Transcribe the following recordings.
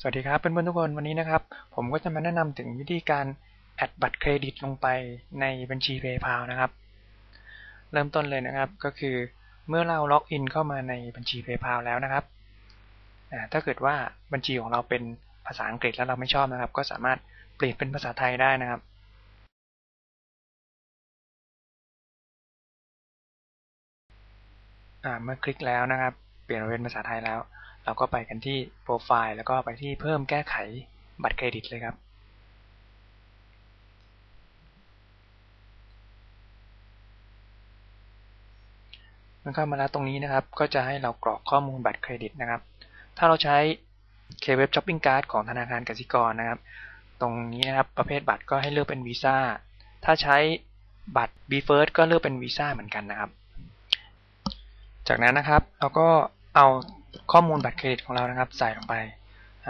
สวัสดีครับเพื่อนๆทุกคนวันนี้นะครับ ผมก็จะมาแนะนำถึงวิธีการแอดบัตรเครดิตลงไปในบัญชี PayPal นะครับ เริ่มต้นเลยนะครับก็คือเมื่อเราล็อกอินเข้ามาในบัญชี PayPal แล้วนะครับถ้าเกิดว่าบัญชีของเราเป็นภาษาอังกฤษแล้วเราไม่ชอบนะครับ ก็สามารถเปลี่ยนเป็นภาษาไทยได้นะครับ เมื่อคลิกแล้วนะครับ เปลี่ยนเป็นภาษาไทยแล้ว เราก็ไปกันที่โปรไฟล์แล้วก็ไปที่เพิ่มแก้ไขบัตรเครดิตเลยครับ เมื่อเข้ามาแล้วตรงนี้นะครับ ก็จะให้เรากรอกข้อมูลบัตรเครดิตนะครับ ถ้าเราใช้ K-Web Shopping Card ของธนาคารกสิกรนะครับ ตรงนี้นะครับประเภทบัตรก็ให้เลือกเป็นวีซ่า ถ้าใช้บัตร b f i r s t ก็เลือกเป็นวีซ่าเหมือนกันนะครับ จากนั้นนะครับเราก็เอา ข้อมูลบัตรเครดิตของเรานะครับใส่ลงไป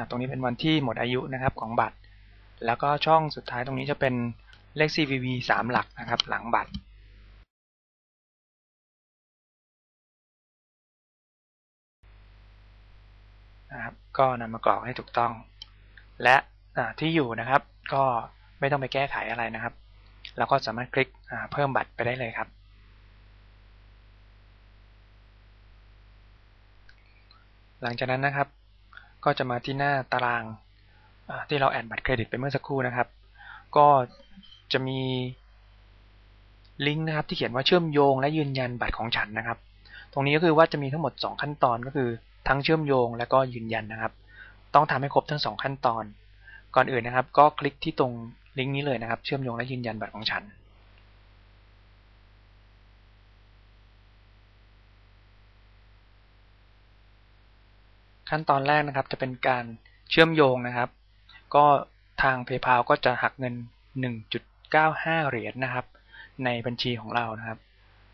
ตรงนี้เป็นวันที่หมดอายุนะครับของบัตร แล้วก็ช่องสุดท้ายตรงนี้จะเป็นเลข CVV 3 หลักนะครับหลังบัตร นะครับก็นำมากรอกให้ถูกต้อง และที่อยู่นะครับก็ไม่ต้องไปแก้ไขอะไรนะครับ แล้วก็สามารถคลิกเพิ่มบัตรไปได้เลยครับ หลังจากนั้นนะครับ ก็จะมาที่หน้าตารางที่เราแอดบัตรเครดิตไปเมื่อสักครู่นะครับ ก็จะมีลิงก์นะครับที่เขียนว่าเชื่อมโยงและยืนยันบัตรของฉันนะครับ ตรงนี้ก็คือว่าจะมีทั้งหมด 2 ขั้นตอนก็คือทั้งเชื่อมโยงและก็ยืนยันนะครับ ต้องทำให้ครบทั้ง 2 ขั้นตอน ก่อนอื่นนะครับ ก็คลิกที่ตรงลิงก์นี้เลยนะครับ เชื่อมโยงและยืนยันบัตรของฉัน ขั้นตอนแรกนะครับ จะเป็นการเชื่อมโยงนะครับ ก็ทาง PayPal ก็จะหักเงิน 1.95 เหรียญนนะครับ ในบัญชีของเรานะครับ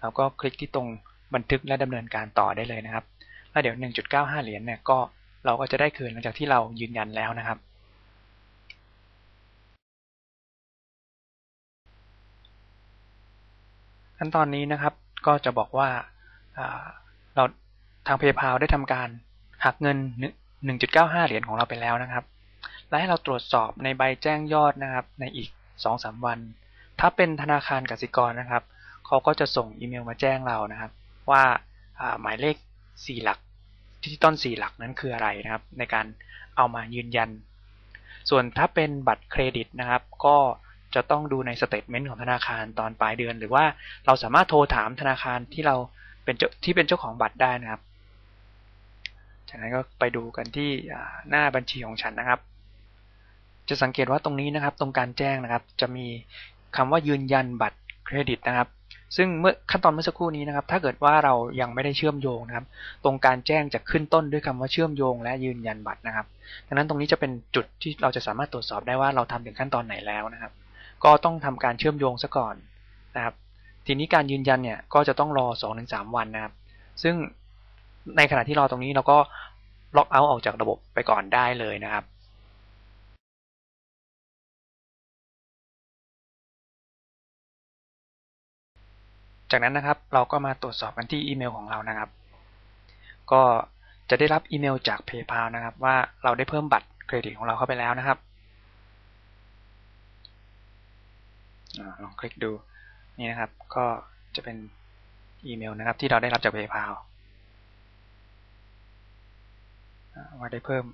เราก็คลิกที่ตรงบันทึกและดำเนินการต่อได้เลยนะครับ แล้วเดี๋ยว 1.95 เหรียญเนี่ยก็เราก็จะได้คืนหลังจากที่เรายืนยันแล้วนะครับ ขั้นตอนนี้นะครับก็จะบอกว่าเราทาง PayPal ได้ทำการ หักเงิน 1.95 เหรียญของเราไปแล้วนะครับ และให้เราตรวจสอบในใบแจ้งยอดนะครับในอีก 2-3 วัน ถ้าเป็นธนาคารกสิกรนะครับเขาก็จะส่งอีเมลมาแจ้งเรานะครับ ว่าหมายเลข 4 หลักดิจิตอล4หลักนั้นคืออะไรนะครับ ในการเอามายืนยัน ส่วนถ้าเป็นบัตรเครดิตนะครับ ก็จะต้องดูในสเตทเมนต์ของธนาคารตอนปลายเดือน หรือว่าเราสามารถโทรถามธนาคารที่เราเป็นที่เป็นเจ้าของบัตรได้นะครับ จากนั้นก็ไปดูกันที่หน้าบัญชีของฉันนะครับ จะสังเกตว่าตรงนี้นะครับ ตรงการแจ้งนะครับ จะมีคำว่ายืนยันบัตรเครดิตนะครับ ซึ่งเมื่อขั้นตอนเมื่อสักครู่นี้นะครับ ถ้าเกิดว่าเรายังไม่ได้เชื่อมโยงนะครับ ตรงการแจ้งจะขึ้นต้นด้วยคำว่าเชื่อมโยง และยืนยันบัตรนะครับ ดังนั้นตรงนี้จะเป็นจุดที่เราจะสามารถตรวจสอบได้ว่าเราทำถึงขั้นตอนไหนแล้วนะครับ ก็ต้องทำการเชื่อมโยงซะก่อนนะครับ ทีนี้การยืนยันเนี่ยก็จะต้องรอ 2-3 วันนะครับ ซึ่ง ในขณะที่รอตรงนี้เราก็ล็อกเอาท์ออกจากระบบไปก่อนได้เลยนะครับจากนั้นนะครับเราก็มาตรวจสอบกันที่อีเมลของเรานะครับ ก็จะได้รับอีเมลจาก PayPal นะครับ ว่าเราได้เพิ่มบัตรเครดิตของเราเข้าไปแล้วนะครับลองคลิกดูนี่นะครับ ก็จะเป็นอีเมลนะครับที่เราได้รับจาก PayPal ว่าได้เพิ่ม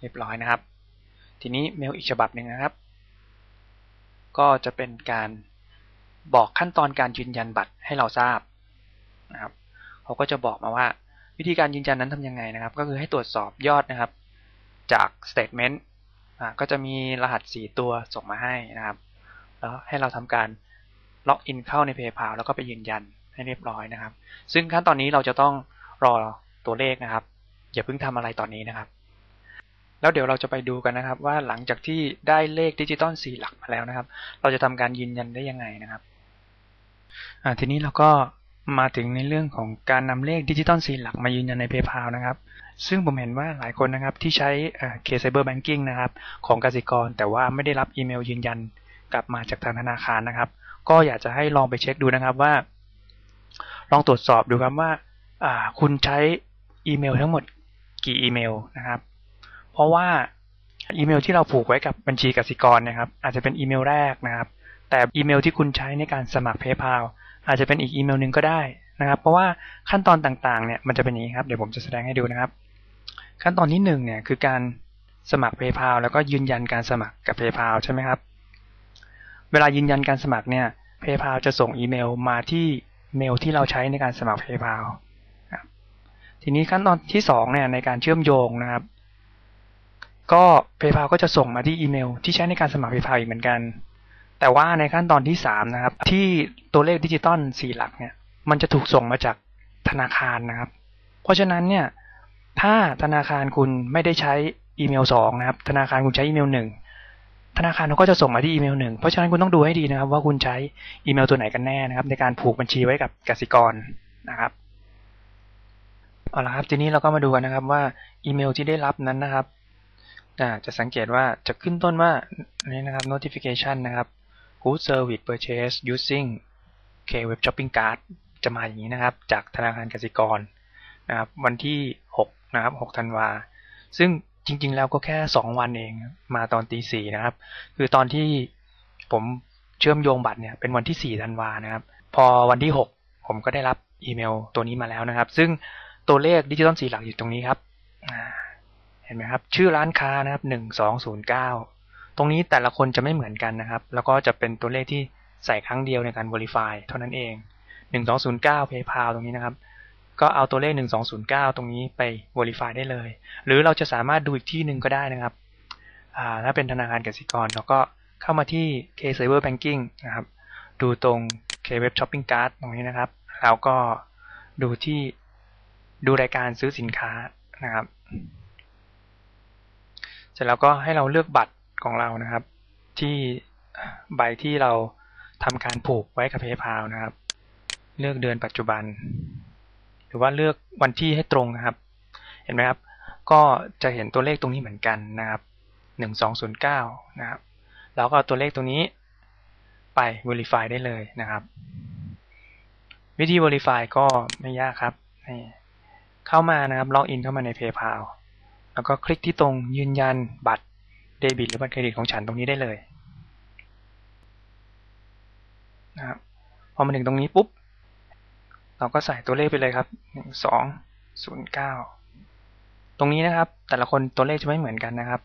เรียบร้อยนะครับ ทีนี้เมลอีกฉบับหนึ่งนะครับ ก็จะเป็นการบอกขั้นตอนการยืนยันบัตรให้เราทราบนะครับเขาก็จะบอกมาว่าวิธีการยืนยันนั้นทำยังไงนะครับ ก็คือให้ตรวจสอบยอดนะครับ จาก statement ก็จะมีรหัส 4 ตัวส่งมาให้นะครับ แล้วให้เราทำการล็อกอินเข้าใน PayPal แล้วก็ไปยืนยันให้เรียบร้อยนะครับ ซึ่งขั้นตอนนี้เราจะต้องรอตัวเลขนะครับ อย่าเพิ่งทำอะไรตอนนี้นะครับ แล้วเดี๋ยวเราจะไปดูกันนะครับ ว่าหลังจากที่ได้เลขดิจิตอล4หลักมาแล้วนะครับ เราจะทำการยืนยันได้ยังไงนะครับทีนี้เราก็มาถึงในเรื่องของการนำเลขดิจิตอล4หลักมายืนยันใน PayPal นะครับ ซึ่งผมเห็นว่าหลายคนนะครับที่ใช้เคไซเบอร์แบงกิ้งนะครับ ของกสิกร แต่ว่าไม่ได้รับอีเมลยืนยันกลับมาจากทางธนาคารนะครับ ก็อยากจะให้ลองไปเช็คดูนะครับว่า ลองตรวจสอบดูครับว่าคุณใช้อีเมลทั้งหมด กี่อีเมลนะครับ เพราะว่าอีเมลที่เราผูกไว้กับบัญชีกสิกรนะครับ อาจจะเป็นอีเมลแรกนะครับ แต่อีเมลที่คุณใช้ในการสมัคร PayPal อาจจะเป็นอีกอีเมลหนึ่งก็ได้นะครับ เพราะว่าขั้นตอนต่างๆเนี่ยมันจะเป็นอย่างนี้ครับ เดี๋ยวผมจะแสดงให้ดูนะครับ ขั้นตอนที่หนึ่งเนี่ยคือการสมัคร PayPal แล้วก็ยืนยันการสมัครกับ PayPal ใช่ไหมครับ เวลายืนยันการสมัครเนี่ย PayPal จะส่งอีเมลมาที่เมลที่เราใช้ในการสมัคร PayPal ทีนี้ขั้นตอนที่สองเนี่ยในการเชื่อมโยงนะครับ ก็ PayPal ก็จะส่งมาที่อีเมล ที่ใช้ในการสมัคร PayPal อีกเหมือนกัน แต่ว่าในขั้นตอนที่สามนะครับ ที่ตัวเลขดิจิตอลสี่หลักเนี่ย มันจะถูกส่งมาจากธนาคารนะครับ เพราะฉะนั้นเนี่ย ถ้าธนาคารคุณไม่ได้ใช้อีเมลสองนะครับ ธนาคารคุณใช้อีเมลหนึ่งธนาคารเขาก็จะส่งมาที่อีเมลหนึ่งเพราะฉะนั้นคุณต้องดูให้ดีนะครับ ว่าคุณใช้อีเมลตัวไหนกันแน่นะครับ ในการผูกบัญชีไว้กับกสิกรนะครับ เอาละครับทีนี้เราก็มาดูกันนะครับว่าอีเมลที่ได้รับนั้นนะครับจะสังเกตว่าจะขึ้นต้นว่านี่นะครับ notification นะครับ good service purchase using K Web Shopping Card จะมาอย่างนี้นะครับ จากธนาคารกสิกรนะครับวันที่6นะครับ6ธันวา ซึ่งจริง ๆ แล้วก็แค่ 2 วันเองมาตอนตีสี่นะครับ คือตอนที่ผมเชื่อมโยงบัตรเนี่ยเป็นวันที่4ธันวานะครับ พอวันที่ 6 ผมก็ได้รับอีเมลตัวนี้มาแล้วนะครับ ซึ่ง ตัวเลขดิจิตอลสีหลักอยู่ตรงนี้ครับเห็นไหมครับ ชื่อร้านค้านะครับหนึ่งสองศูนย์เก้าตรงนี้แต่ละคนจะไม่เหมือนกันนะครับ แล้วก็จะเป็นตัวเลขที่ใส่ครั้งเดียวในการ verify เท่านั้นเองหนึ่งสองศูนย์เก้า PayPal ตรงนี้นะครับ ก็เอาตัวเลขหนึ่งสองศูนย์เก้าตรงนี้ไป verify ได้เลย หรือเราจะสามารถดูอีกที่หนึ่งก็ได้นะครับถ้าเป็นธนาคารกสิกรเราก็เข้ามาที่ K Cyber Banking นะครับ ดูตรง K Web Shopping Card ตรงนี้นะครับ แล้วก็ดูที่ ดูรายการซื้อสินค้านะครับ เสร็จแล้วก็ให้เราเลือกบัตรของเรานะครับ ที่ใบที่เราทำการผูกไว้กับ PayPal นะครับ เลือกเดือนปัจจุบัน หรือว่าเลือกวันที่ให้ตรงนะครับ เห็นไหมครับ ก็จะเห็นตัวเลขตรงนี้เหมือนกันนะครับหนึ่งสองศูนย์เก้านะครับแล้วก็ตัวเลขตรงนี้ไป Verify ได้เลยนะครับ วิธี Verify ก็ไม่ยากครับนี่ เข้ามานะครับล็อกอินเข้ามาใน PayPal แล้วก็คลิกที่ตรงยืนยันบัตรเดบิตหรือบัตรเครดิตของฉันตรงนี้ได้เลยนะครับพอมาถึงตรงนี้ปุ๊บ เราก็ใส่ตัวเลขไปเลยครับหนึ่งสองศูนย์เก้าตรงนี้นะครับ แต่ละคนตัวเลขจะไม่เหมือนกันนะครับ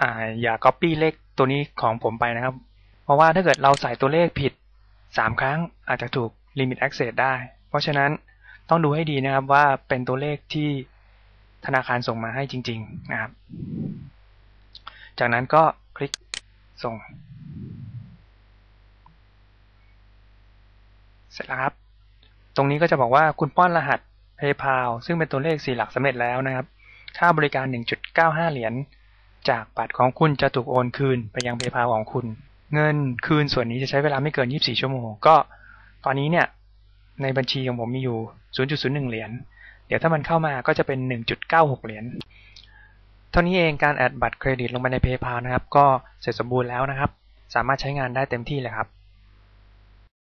อ่าอย่า copy เลขตัวนี้ของผมไปนะครับ เพราะว่าถ้าเกิดเราใส่ตัวเลขผิดสามครั้งอาจจะถูก limit access ได้ เพราะฉะนั้น ต้องดูให้ดีนะครับว่าเป็นตัวเลขที่ธนาคารส่งมาให้จริง ๆนะครับ จากนั้นก็คลิกส่ง เสร็จแล้วครับ ตรงนี้ก็จะบอกว่าคุณป้อนรหัส PayPal ซึ่งเป็นตัวเลข4หลักสำเร็จแล้วนะครับ ค่าบริการ 1.95 เหรียญจากบัตรของคุณจะถูกโอนคืนไปยัง PayPal ของคุณ เงินคืนส่วนนี้จะใช้เวลาไม่เกิน 24 ชั่วโมง ก็ตอนนี้เนี่ยในบัญชีของผมมีอยู่ 0.01 เหรียญ เดี๋ยวถ้ามันเข้ามาก็จะเป็น 1.96 เหรียญ เท่านี้เองการแอดบัตรเครดิตลงไปใน PayPal นะครับ ก็เสร็จสมบูรณ์แล้วนะครับ สามารถใช้งานได้เต็มที่เลยครับ